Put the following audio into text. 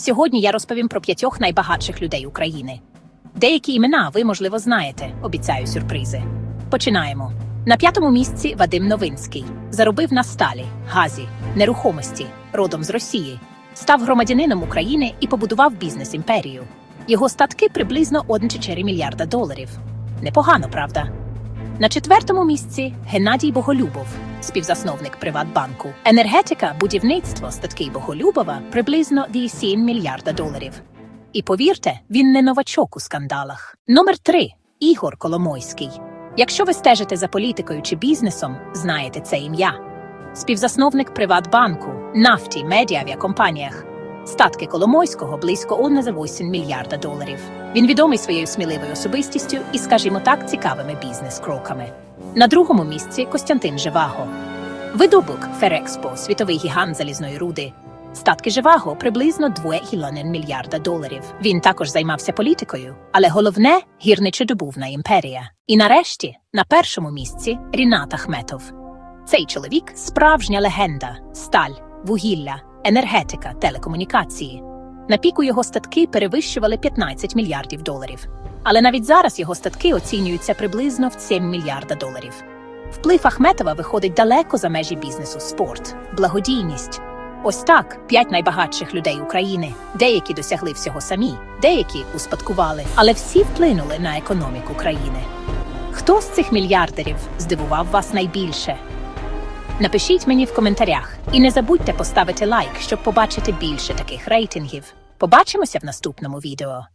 Сьогодні я розповім про п'ятьох найбагатших людей України. Деякі імена ви, можливо, знаєте, обіцяю сюрпризи. Починаємо. На п'ятому місці Вадим Новинський заробив на сталі, газі, нерухомості, родом з Росії, став громадянином України і побудував бізнес-імперію. Його статки приблизно 1,4 мільярда доларів. Непогано, правда? На четвертому місці Геннадій Боголюбов, співзасновник Приватбанку. Енергетика, будівництво статки Боголюбова приблизно 8 мільярда доларів. І повірте, він не новачок у скандалах. Номер 3 Ігор Коломойський. Якщо ви стежите за політикою чи бізнесом, знаєте це ім'я. Співзасновник Приватбанку, нафті, медіавіакомпаніях. Статки Коломойського близько 1,8 мільярда доларів. Він відомий своєю сміливою особистістю і, скажімо так, цікавими бізнес-кроками. На другому місці Костянтин Живаго. Видобук Ферекспо, світовий гігант залізної руди. Статки Живаго приблизно 2,1 мільярда доларів. Він також займався політикою, але головне гірничодобувна імперія. І нарешті, на першому місці Рінат Ахметов. Цей чоловік справжня легенда, сталь, вугілля, енергетика, телекомунікації. На піку його статки перевищували 15 мільярдів доларів. Але навіть зараз його статки оцінюються приблизно в 7 мільярда доларів. Вплив Ахметова виходить далеко за межі бізнесу спорт, благодійність. Ось так п'ять найбагатших людей України. Деякі досягли всього самі, деякі успадкували, але всі вплинули на економіку країни. Хто з цих мільярдерів здивував вас найбільше? Напишіть мені в коментарях і не забудьте поставити лайк, щоб побачити більше таких рейтингів. Побачимося в наступному відео.